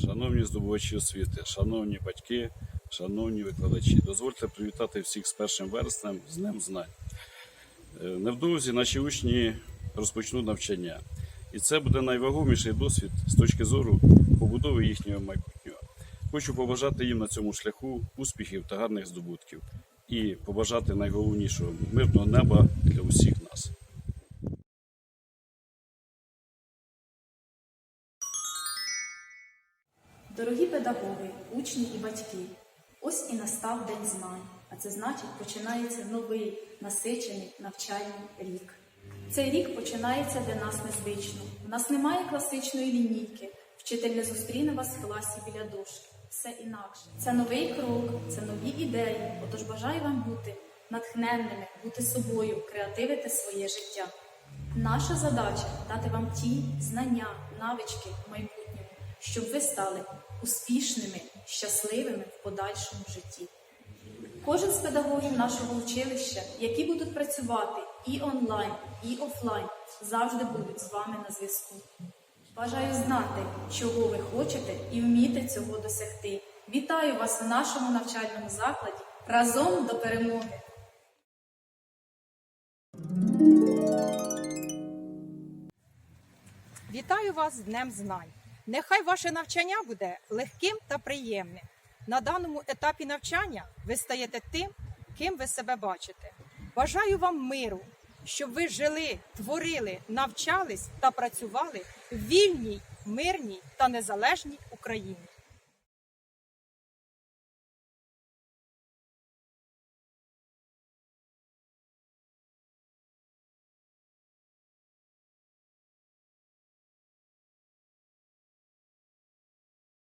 Шановні здобувачі освіти, шановні батьки, шановні викладачі, дозвольте привітати всіх з першим вереснем з Днем Знань. Е, Невдовзі наші учні розпочнуть навчання, і це буде найвагоміший досвід з точки зору побудови їхнього майбутнього. Хочу побажати їм на цьому шляху успіхів та гарних здобутків і побажати найголовнішого мирного неба для усіх нас. Дорогі педагоги, учні і батьки, ось і настав День знань, а це значить починається новий насичений навчальний рік. Цей рік починається для нас незвично. У нас немає класичної лінійки, вчитель не зустріне вас в класі біля дошки. Все інакше. Це новий крок, це нові ідеї. Отож бажаю вам бути натхненними, бути собою, креативити своє життя. Наша задача дати вам ті знання, навички в майбутньому, щоб ви стали успішними, щасливими в подальшому житті. Кожен з педагогів нашого училища, які будуть працювати і онлайн, і офлайн, завжди будуть з вами на зв'язку. Бажаю знати, чого ви хочете і вміти цього досягти. Вітаю вас у нашому навчальному закладі разом до перемоги! Вітаю вас з Днем Знань. Нехай ваше навчання буде легким та приємним. На даному етапі навчання ви стаєте тим, ким ви себе бачите. Бажаю вам миру, щоб ви жили, творили, навчались та працювали в вільній, мирній та незалежній Україні.